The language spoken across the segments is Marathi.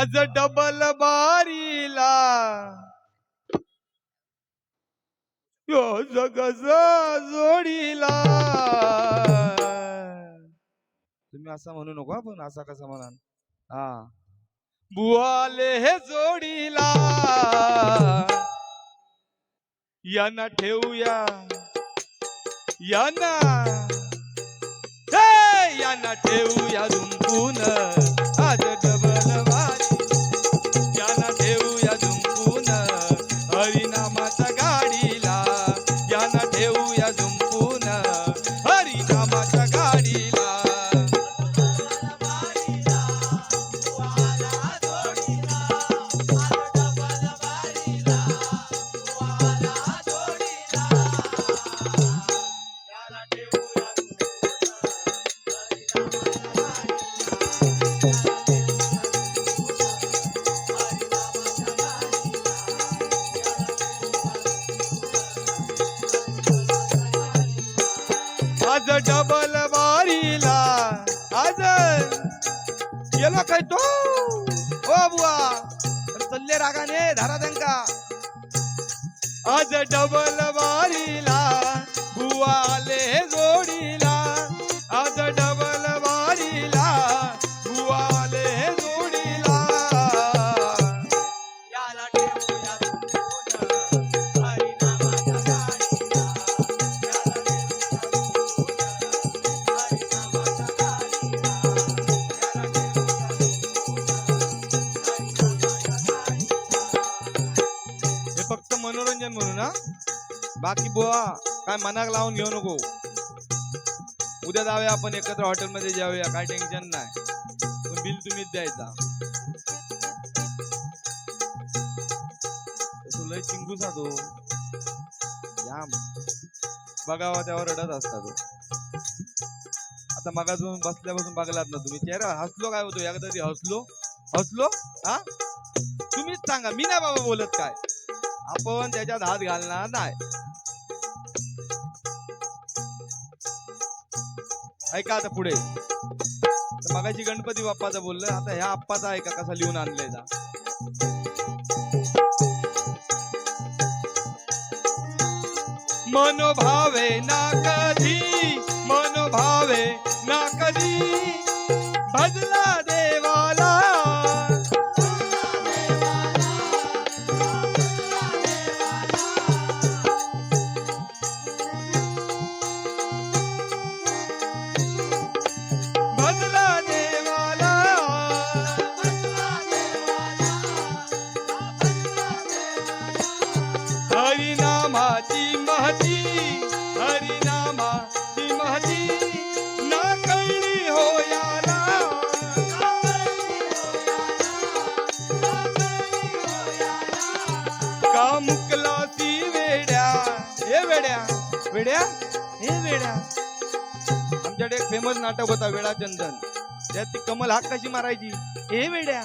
आज डबल बारीला. यो जगज जोडीला. तुम्ही असं म्हणू नको आपण पण असा कसा म्हणाल? हा. बुवाले हे जोडीला. यांना ठेवूया. यांना. यांना ठेवूया झुंपून आज डबल वारीला आज गेलो काय तो? हो बुवा. चल्ले रागाने धारा दंका आज डबल बाकी बुवा काय मनाक लावून घेऊ नको. उद्या जाऊया आपण एकत्र हॉटेलमध्ये जाऊया काय टेन्शन नाही. पण बिल तुम्हीच द्यायचा. लय चिंगूसा तो. जाम बघावा त्यावर रडत असता तो. आता मगाजून बसल्यापासून बघलात ना तुम्ही. चेहरा हसलो काय होतो? एकदा तरी हसलो. हसलो? हा? तुम्हीच सांगा. मी नाही बाबा बोलत काय. आपण त्याच्यात हात घालणार नाही. ऐका आता पुढे. मगाशी गणपती बाप्पाचा बोललं आता ह्या आप्पाचा ऐका कसा लिहून आणलाय जा. मनोभावे ना कधी मनोभावे नाटक होता चंदन. त्यात ती कमल हाक कशी मारायची. हे वेड्या.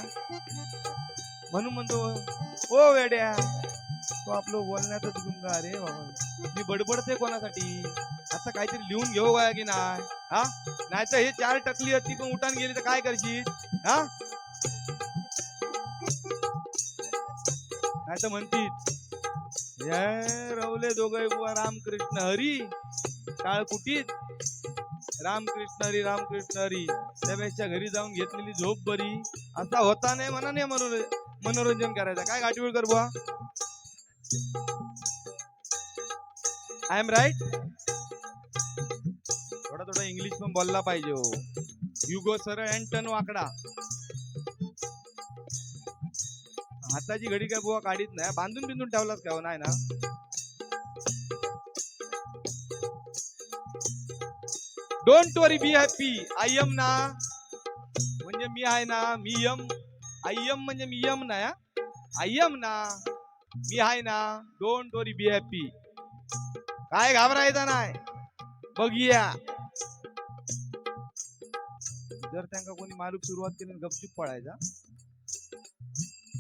म्हणून म्हणतो ओ वेड्या. तो आपलं बोलण्यातच गुंगा रे बाबा. मी बडबडते कोणासाठी? आता काहीतरी लिहून घेऊ वया की नाही? हा? नाही तर हे चार टकली ती पण उठान गेली तर काय करशील? हा? नाही तर म्हणतीस रवले दोघे बुवा रामकृष्ण हरी. टाळ कुटीत. रामकृष्ण हरी रामकृष्ण हरी. त्यापेक्षा घरी जाऊन घेतलेली झोप बरी. असा होता नाही म्हणा नाही मनोरंजन मनोरंजन करायचं. काय गाठीवर बुवा. आय एम राईट थोडा थोडा इंग्लिश पण बोलला पाहिजे हो. युगो सरळ अँटन वाकडा हाताची घडी काय बुवा काढीत नाही. बांधून बिंदून ठेवलाच काय हो? नाही ना? Don't worry be happy I am ना म्हणजे मी आहे ना मी यम आय एम म्हणजे मी यम ना आय एम ना मी आहे ना डोंट वरी बी हॅपी काय घाबरायचं नाही बघूया जर त्यांना कोणी मारूक सुरुवात केली आणि गपचूप पडायचा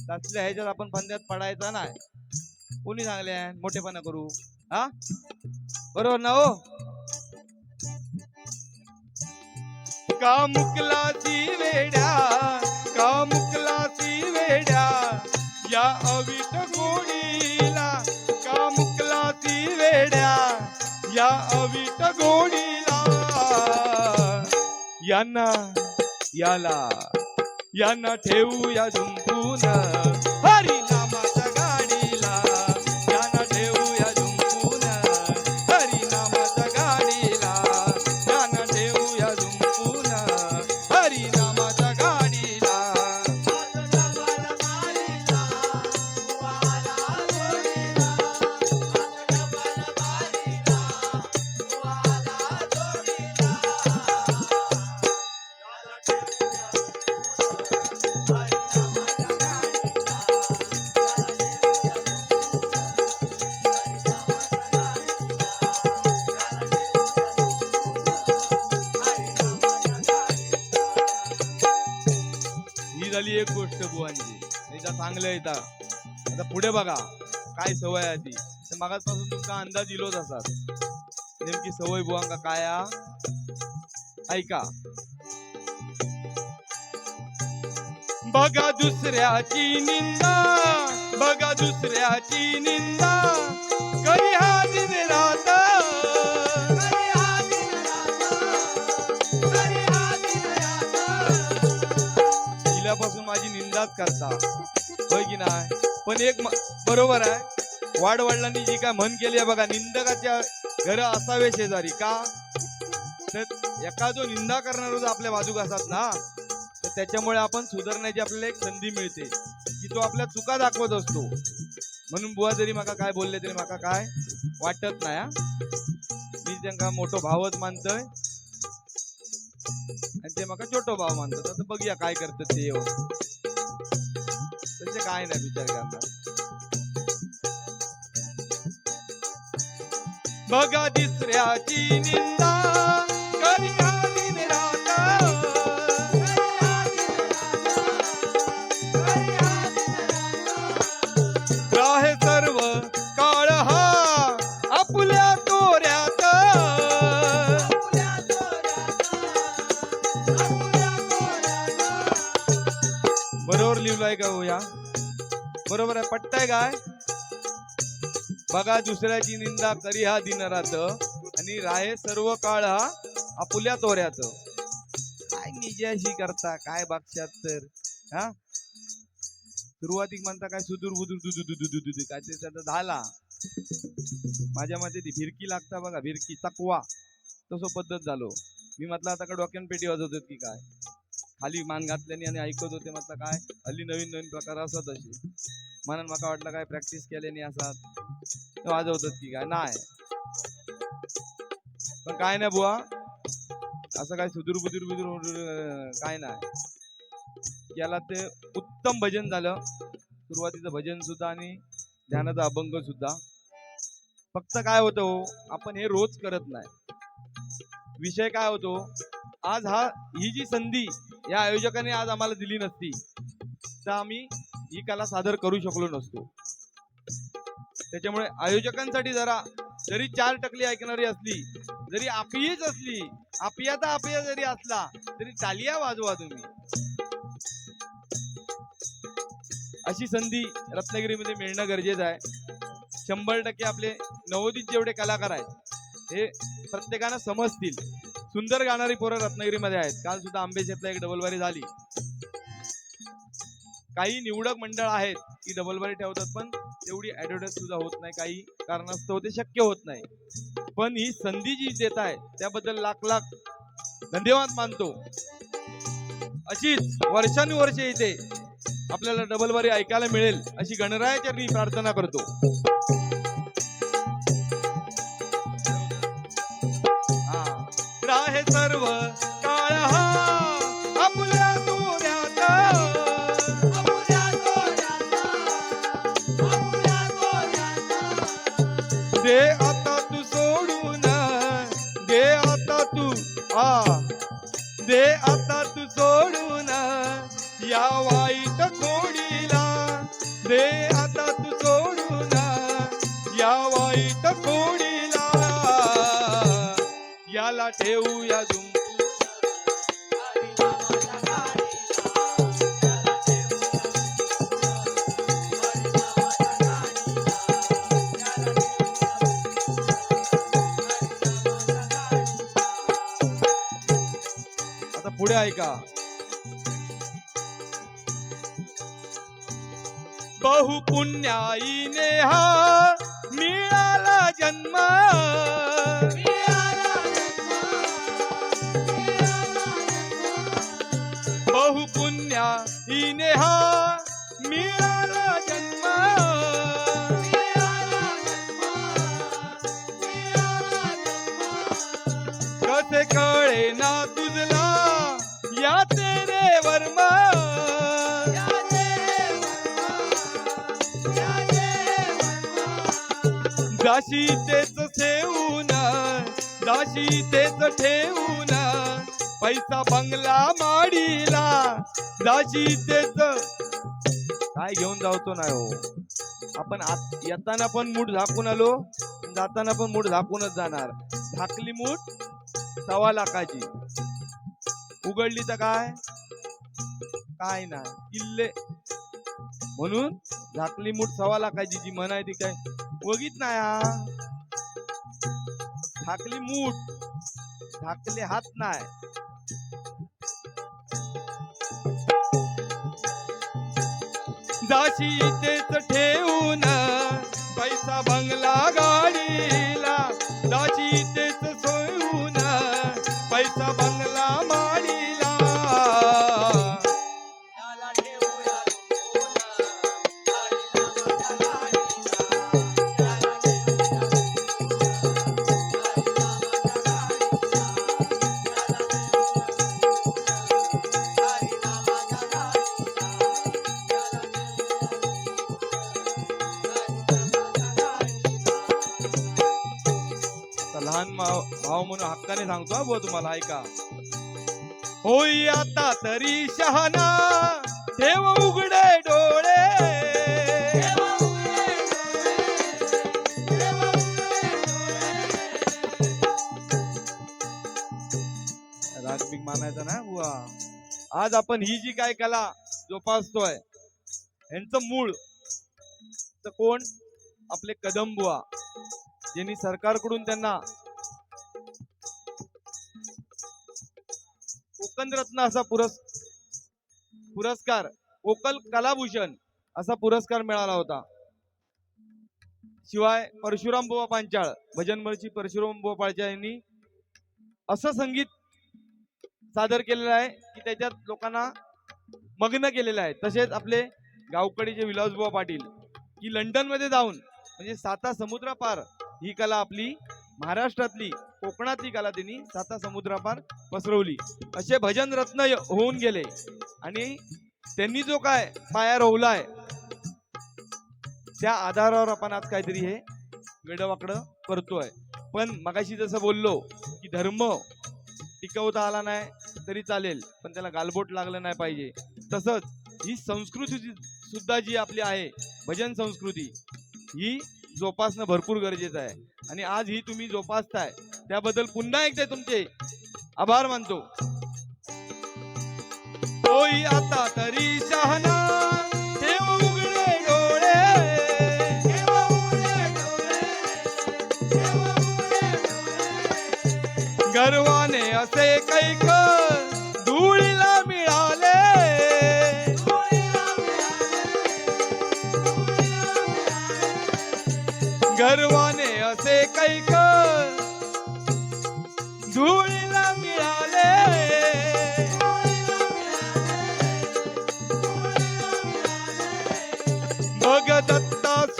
तसल्या ह्याच्यात आपण फंद्यात पडायचा नाही. कोणी सांगले मोठेपणा करू. हा? बरोबर ना हो? का मुकला वेड्या का मुकला वेड्या या अविट गोडीला का मुकलासी वेड्या या अविट गोडीला. यांना याला यांना ठेवूया झुंपून. हरी ही झाली एक गोष्ट बुवांची एकदा चांगलं येतात आता पुढे बघा काय सवय आहे ती. तर मागासपासून तुमचा अंदाज दिलोच असतात. नेमकी सवय बुवांका काय ऐका. बघा दुसऱ्याची निंदा. बघा दुसऱ्याची निंदा. करी हा करता. होय की नाही? पण एक बरोबर आहे. वाडवडिलांनी जी काय म्हण केली आहे बघा निंदकाच्या घर असावे शेजारी का? तर एका जो निंदा करणार जो आपल्या बाजूक असतात ना तर त्याच्यामुळे आपण सुधारण्याची आपल्याला एक संधी मिळते की तो आपल्या चुका दाखवत असतो. म्हणून बुवा जरी माका काय बोलले तरी माका काय वाटत नाही हा. मी त्यांना मोठो भावच मानतोय. आणि ते माका छोटो भाव मानतात. आता बघूया काय करतात ते येऊन. तसे काय नाही विचार करणार. बघा तिसऱ्याची निंदा. बरोबर लिहिलंय बरोबर आहे पट्टाय काय? बघा दुसऱ्याची निंदा करी हा दिन रात आणि राहे सर्व काळ हा आपुल्या तोऱ्यात काय निजाशी करता काय बागशात तर हा? सुरुवातीक म्हणता काय सुदूर बुदूर दुदू दुदू दुदू काय ते आता झाला. माझ्या मते ती भिरकी लागता बघा भिरकी चकवा तसं पद्धत झालो. मी म्हटलं आता का डोक्यान पेटी वाजवतो की काय? खाली मान घातल्याने आणि ऐकत होते म्हटलं काय? हल्ली नवीन नवीन प्रकार असत असे. म्हणून मला वाटलं काय प्रॅक्टिस केल्याने असतात. वाजवतात की काय? नाही. पण काय नाही बुवा. असं काय सुदूर बुदूर बुदूर काय नाही. याला ते उत्तम भजन झालं. सुरुवातीचं भजन सुद्धा आणि ध्यानाचा अभंग सुद्धा. फक्त काय होतं हो, आपण हे रोज करत नाही. विषय काय होतो? आज हा ही जी संधी या आयोजकाने आज आम्हाला दिली नसती. तर आम्ही ही कला सादर करू शकलो नसतो. त्याच्यामुळे आयोजकांसाठी जरा जरी चार टकली ऐकणारी असली जरी आपीच असली आपियाचा आपिया जरी असला तरी चालिया वाजवा तुम्ही. अशी संधी रत्नागिरीमध्ये मिळणं गरजेचं आहे. शंभर टक्के आपले नवोदित जेवढे कलाकार आहेत हे प्रत्येकानं समजतील. सुंदर गाणारी पोरं रत्नागिरीमध्ये आहेत. काल सुद्धा आंबेशेतला एक डबलबारी झाली. काही निवडक मंडळ आहेत की डबलबारी ठेवतात पण तेवढी ऍडव्हर्टाईज सुद्धा होत नाही. काही कारणास्तव ते शक्य होत नाही. पण ही संधी जी देत आहे त्याबद्दल लाख लाख धन्यवाद मानतो. अशीच वर्षानुवर्षे इथे आपल्याला डबल बारी ऐकायला मिळेल अशी गणरायाच्या मी प्रार्थना करतो. आहे सर्व काळ हा. आपल्या तोऱ्यात दे आता तू सोडून. दे आता तू आ दे आता तू सोडून. या वाईट खोडीला. दे आता तू सोडून. या वाईट खोडी नामाला ठेवूया झुंप. पुढे ऐका. बहुपुण्याई नेहा हा मिळाला जन्म कसे कळे ना तुझला या तेरे वर्म. जाशी तेच ठेवून जाशी तेच ठेवून पैसा बंगला माडीला. दाजी तेच काय घेऊन जावतो ना हो? आपण येताना पण मूठ झाकून आलो जाताना पण मूठ झाकूनच जाणार. झाकली मूठ सव्वा लाखाची. उघडली तर काय? काय ना किल्ले. म्हणून झाकली मूठ सव्वा लाखाची जी म्हण आहे ती काय? बघित नाही हा. झाकली मूठ झाकले हात नाही. जाशी तेच ठेवून पैसा बंगला गाडी सांगतो बो तुम्हाला ऐका. होई आता तरी शहाणा ठेव उघडे डोळे. राग बिग मानायचा ना? बुवा आज आपण ही जी काय कला जोपासतोय यांचं मूळ तर कोण? आपले कदम बुवा ज्यांनी सरकारकडून त्यांना स्कंदरत्न रत्न असा पुरस पुरस्कार वोकल कलाभूषण असा पुरस्कार मिळाला होता. शिवाय परशुराम बुवा पांचाळ भजनमळची परशुराम बुवा पांचाळ यांनी असं संगीत सादर केलेलं आहे की त्याच्यात लोकांना मग्न केलेलं आहे. तसेच आपले गावकडीचे विलासबुवा पाटील की लंडनमध्ये जाऊन म्हणजे साता समुद्रापार ही कला आपली महाराष्ट्रातली कोकणातली कला त्यांनी साता समुद्रापार पसरवली. असे भजन रत्न होऊन गेले. आणि त्यांनी जो काय पाया रोवलाय त्या आधारावर आपण आज काहीतरी हे वेडवाकडं करतोय. पण मगाशी जसं बोललो की धर्म टिकवता आला नाही तरी चालेल पण त्याला गालबोट लागलं नाही पाहिजे. तसंच ही संस्कृती सुद्धा जी आपली आहे भजन संस्कृती ही जोपासणं भरपूर गरजेचं आहे. आणि आज ही तुम्ही जोपासताय. त्याबद्दल पुन्हा एकदा तुमचे आभार मानतो. होई आता तरी शहाणा.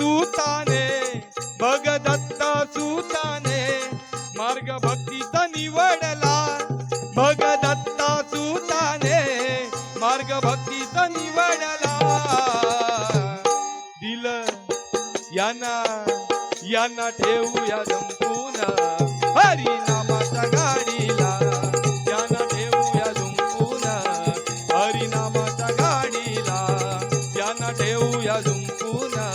सुताने बग दत्ता सुताने मार्ग भक्तीचा निवडला. बग दत्ता सुताने मार्ग भक्तीचा निवडला. दिल यांना यांना ठेवूया जंपून हरी नामाच्या गाडीला यांना ठेवूया जुंपून हरी गाडीला यांना ठेवूया जुंपून